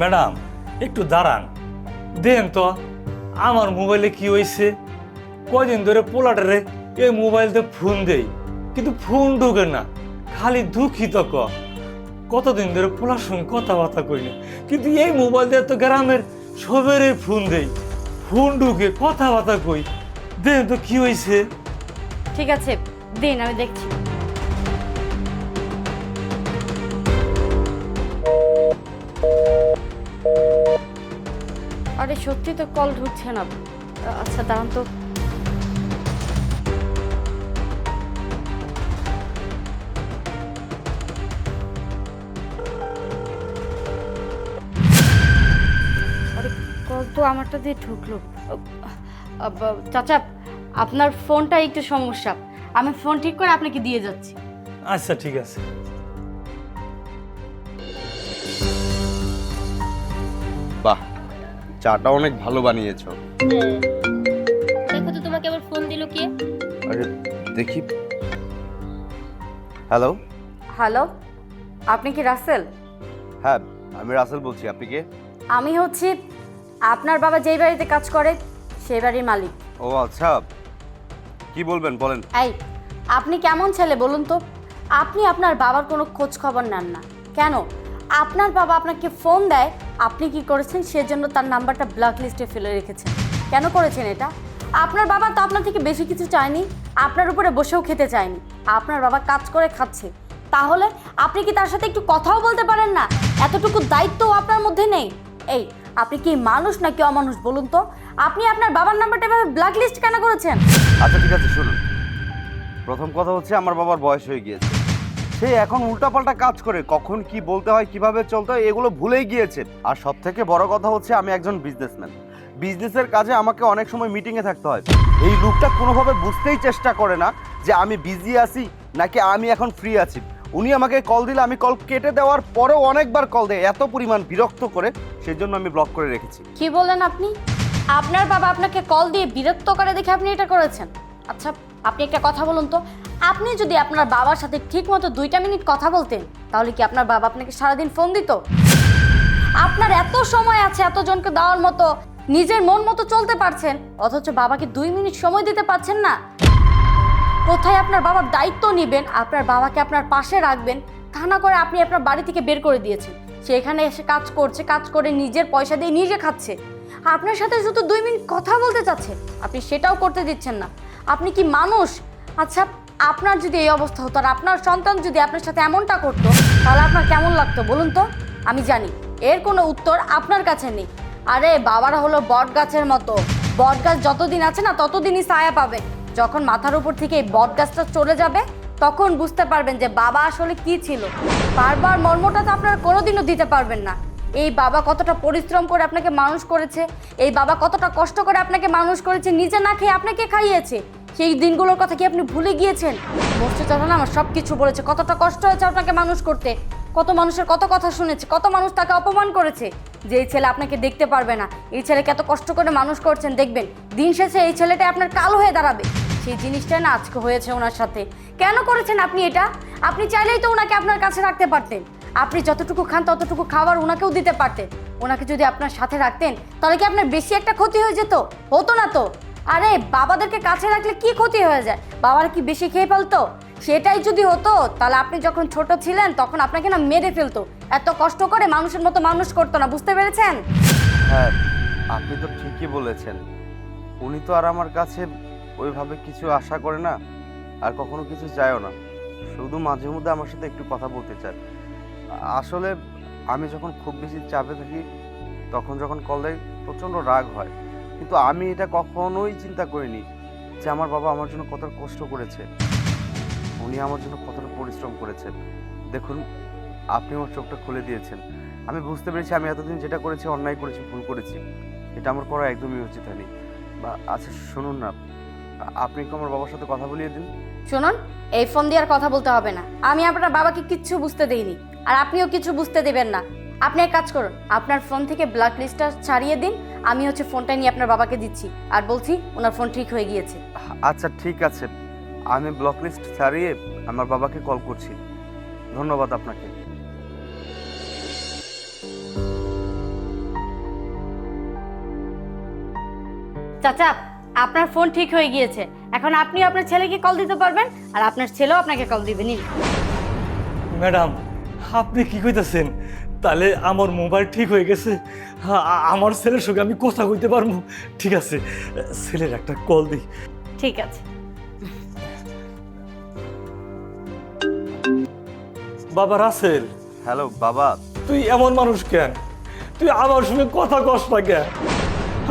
Madam, একটু দাঁড়ান। দেন তো, আমার মোবাইলে কি হয়েছে কদিন ধরে পোলাটারে এই মোবাইলতে ফোন দেই, কিন্তু ফোন ঢুকে না, খালি দুঃখিত ক। কতদিন ধরে পোলার সঙ্গে কথাবার্তা করি না, কিন্তু এই মোবাইল দিয়ে তো গ্রামের সবেরই ফোন দেই, ফোন ঢুকে কথাবার্তা কই। দেন তো কি হয়েছে ঠিক আছে, দিন, আমি দেখছি। আরে, সত্যি তো কল ঢুকছে না। আচ্ছা দাঁড়ান তো। কল তো আমারটা দিয়ে ঢুকলো। চাচা, আপনার ফোনটা একটু সমস্যা। আমি ফোন ঠিক করে আপনাকে দিয়ে যাচ্ছি। আচ্ছা ঠিক আছে। চাটা অনেক ভালো বানিয়েছো। দেখো তো তোমাকে আবার ফোন দিল কে? আরে দেখি। হ্যালো হ্যালো আপনি কি রাসেল? হ্যাঁ আমি রাসেল বলছি আপনি কে? আমি হচ্ছি আপনার বাবা যেই বাড়িতে কাজ করে সেই বাড়ির মালিক। ও আচ্ছা। কি বলবেন বলেন। এই আপনি কেমন ছেলে বলুন তো? আপনি আপনার বাবার কোনো খোঁজ খবর নেন না। কেন? আপনার বাবা আপনাকে ফোন দেয় আপনি কি করেছেন? সেজন্য তার নাম্বারটা ব্ল্যাক লিস্টে ফেলে রেখেছেন। কেন করেছেন এটা? আপনার বাবা তো আপনার থেকে বেশি কিছু চায়নি, আপনার উপরে বসেও খেতে চায়নি। আপনার বাবা কাজ করে খাচ্ছে। তাহলে আপনি কি তার সাথে একটু কথাও বলতে পারেন না? এতটুকু দায়িত্বও আপনার মধ্যে নেই। এই, আপনি কি মানুষ নাকি অমানুষ বলুন তো? আপনি আপনার বাবার নাম্বারটা এভাবে ব্ল্যাক লিস্ট কেন করেছেন? আচ্ছা ঠিক আছে, শুনুন। প্রথম কথা হচ্ছে আমার বাবার বয়স হয়ে গিয়েছে। সে এখন উল্টাপাল্টা কাজ করে, কখন কি বলতে হয়, কীভাবে চলতে হয়, এগুলো ভুলেই গিয়েছে। আর সব থেকে বড় কথা হচ্ছে, আমি একজন বিজনেসম্যান বিজনেসের কাজে আমাকে অনেক সময় মিটিংয়ে থাকতে হয়। এই লোকটা কোনোভাবে বুঝতেই চেষ্টা করে না যে আমি বিজি আছি নাকি আমি এখন ফ্রি আছি। উনি আমাকে কল দিলে, আমি কল কেটে দেওয়ার পরেও অনেকবার কল দেয়, এত পরিমাণ বিরক্ত করে, সেজন্য আমি ব্লক করে রেখেছি। কি বললেন আপনি? আপনার বাবা আপনাকে কল দিয়ে বিরক্ত করে দেখে আপনি এটা করেছেন। আচ্ছা আপনি একটা কথা বলুন তো। আপনি যদি আপনার বাবার সাথে ঠিক মতো দুইটা মিনিট কথা বলতেন, তাহলে কি আপনার বাবা আপনাকে সারাদিন ফোন দিত? আপনার এত সময় আছে, এতজনকে দেওয়ার মতো, নিজের মন মতো চলতে পারছেন, অথচ বাবাকে দুই মিনিট সময় দিতে পারছেন না। কোথায় আপনার বাবার দায়িত্ব নেবেন, আপনার বাবাকে আপনার পাশে রাখবেন, তা না করে আপনি আপনার বাড়ি থেকে বের করে দিয়েছেন। সে এখানে এসে কাজ করছে, কাজ করে নিজের পয়সা দিয়ে নিজে খাচ্ছে। আপনার সাথে শুধু দুই মিনিট কথা বলতে চাচ্ছে, আপনি সেটাও করতে দিচ্ছেন না। আপনি কি মানুষ? আচ্ছা আপনার যদি এই অবস্থা হতো আর আপনার সন্তান যদি আপনার সাথে এমনটা করতো, তাহলে আপনার কেমন লাগতো বলুন তো? আমি জানি। এর কোনো উত্তর আপনার কাছে নেই। আরে বাবারা হলো বট গাছের মতো। বট গাছ যতদিন আছে না, ততদিনই ছায়া পাবে। যখন মাথার উপর থেকে এই বট গাছটা চলে যাবে, তখন বুঝতে পারবেন যে বাবা আসলে কি ছিল। বারবার মর্মটা তো আপনারা কোনোদিনও দিতে পারবেন না। এই বাবা কতটা পরিশ্রম করে আপনাকে মানুষ করেছে, এই বাবা কতটা কষ্ট করে আপনাকে মানুষ করেছে, নিজে না খেয়ে আপনাকে খাইয়েছে? সেই দিনগুলোর কথা কি আপনি ভুলে গিয়েছেন? বস্তু চালান আমার সব কিছু বলেছে। কতটা কষ্ট হয়েছে আপনাকে মানুষ করতে। কত মানুষের কত কথা শুনেছে, কত মানুষ তাকে অপমান করেছে। যে এই ছেলে আপনাকে দেখতে পারবে না, এই ছেলেকে এত কষ্ট করে মানুষ করছেন, দেখবেন, দিন শেষে এই ছেলেটা আপনার কাল হয়ে দাঁড়াবে। সেই জিনিসটা না আজকে হয়েছে ওনার সাথে। কেন করেছেন আপনি এটা? আপনি চাইলেই তো ওনাকে আপনার কাছে রাখতে পারতেন। আপনি যতটুকু খান, ততটুকু খাবার ওনাকেও দিতে পারতেন। ওনাকে যদি আপনার সাথে রাখতেন, তাহলে কি আপনার বেশি একটা ক্ষতি হয়ে যেত? হতো না তো। আরে, বাবাদেরকে কাছে রাখলে কি ক্ষতি হয়ে যায়? বাবার কি বেশি খেয়ে ফেলতো? সেটাই যদি হতো, তাহলে আপনি যখন ছোট ছিলেন, তখন আপনাকে না মেরে ফেলতো। এত কষ্ট করে মানুষের মতো মানুষ করতো না, বুঝতে পেরেছেন? হ্যাঁ আপনি তো ঠিকই বলেছেন। উনি তো আর আমার কাছে ওইভাবে কিছু আশা করে না, আর কখনো কিছু চায়ও না। শুধু মাঝে মধ্যে আমার সাথে একটু কথা বলতে চায়। আসলে আমি যখন খুব বেশি চাপে থাকি, তখন যখন কল দেয়, প্রচণ্ড রাগ হয়। কিন্তু আমি এটা কখনোই চিন্তা করিনি যে আমার বাবা আমার জন্য কতটা কষ্ট করেছে। উনি আমার জন্য কতটা পরিশ্রম করেছেন। দেখুন, আপনি আমার চোখটা খুলে দিয়েছেন। আমি বুঝতে পেরেছি আমি এতদিন যেটা করেছি, অন্যায় করেছি, ভুল করেছি। এটা আমার করা একদমই উচিত হয়নি। বা আচ্ছা শুনুন না। আপনি কি আমার বাবার সাথে কথা বলিয়ে দিন? শুনুন, এই ফোন দিয়ে আর কথা বলতে হবে না। আমি আপনার বাবাকে কিচ্ছু বুঝতে দেইনি। আর আপনিও কিছু বুঝতে দেবেন না। আপনি এক কাজ করুন, আপনার ফোন থেকে ব্ল্যাক লিস্টটা ছাড়িয়ে দিন। আমি হচ্ছে ফোনটা নিয়ে আপনার বাবাকে দিচ্ছি আর বলছি ওনার ফোন ঠিক হয়ে গিয়েছে। আচ্ছা ঠিক আছে। আমি ব্লক লিস্ট ছাড়িয়ে আমার বাবাকে কল করছি। ধন্যবাদ আপনাকে। চাচা আপনার ফোন ঠিক হয়ে গিয়েছে। এখন আপনি আপনার ছেলেকে কল দিতে পারবেন আর আপনার ছেলেও আপনাকে কল দিবে নি ম্যাডাম আপনি কি কইতাছেন? তাহলে আমার মোবাইল ঠিক হয়ে গেছে। আমার ছেলের সঙ্গে আমি কথা কইতে পারব। ঠিক আছে ছেলের একটা কল দিই। ঠিক আছে। বাবা রাসেল। হ্যালো বাবা। তুই এমন মানুষ কেন? তুই আমার সঙ্গে কথা কস না কেন?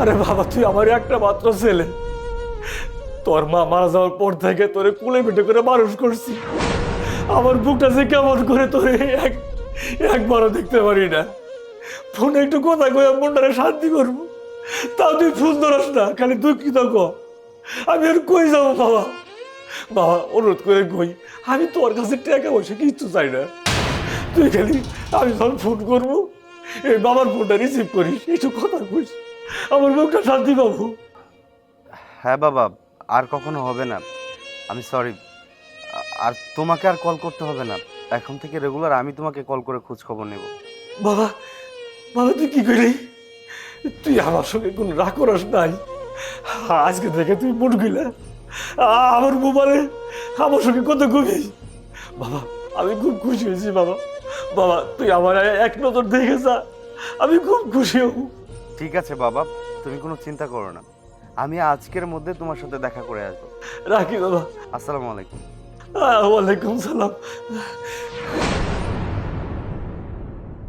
আরে বাবা তুই আমার একটা মাত্র ছেলে। তোর মা মারা যাওয়ার পর থেকে তোরে কুলে পিঠে করে মানুষ করছি। আমার বুকটা যে কেমন করে তোরে এক একবারও দেখতে পারি না। ফোনে একটু কথা কয়ে মনটারে শান্তি করব। তাও তুই ফোন ধরস না, খালি দুঃখিত ক। আমি আর কই যাব বাবা? বাবা, অনুরোধ করে কই, আমি তোর কাছে টাকা পয়সা কিচ্ছু চাই না। তুই খালি আমি যখন ফোন করব, এই বাবার ফোনটা রিসিভ করিস, একটু কথা কইস। আমার মুখটা শান্তি পাবো। হ্যাঁ বাবা, আর কখনো হবে না। আমি সরি আর তোমাকে আর কল করতে হবে না। এখন থেকে রেগুলার আমি তোমাকে কল করে খোঁজ খবর নেব। বাবা বাবা তুই কি করলি? তুই আমার সঙ্গে কোনো রাগ করাস নাই। আজকে থেকে তুই মন গিলা আমার মোবাইলে আমার সঙ্গে কত কবি। বাবা আমি খুব খুশি হয়েছি বাবা। বাবা তুই আমার এক নজর দেখে যা আমি খুব খুশি হব। ঠিক আছে বাবা তুমি কোনো চিন্তা করো না। আমি আজকের মধ্যে তোমার সাথে দেখা করে আসব। রাখি বাবা। আসসালামু আলাইকুম। ওয়ালাইকুম সালাম।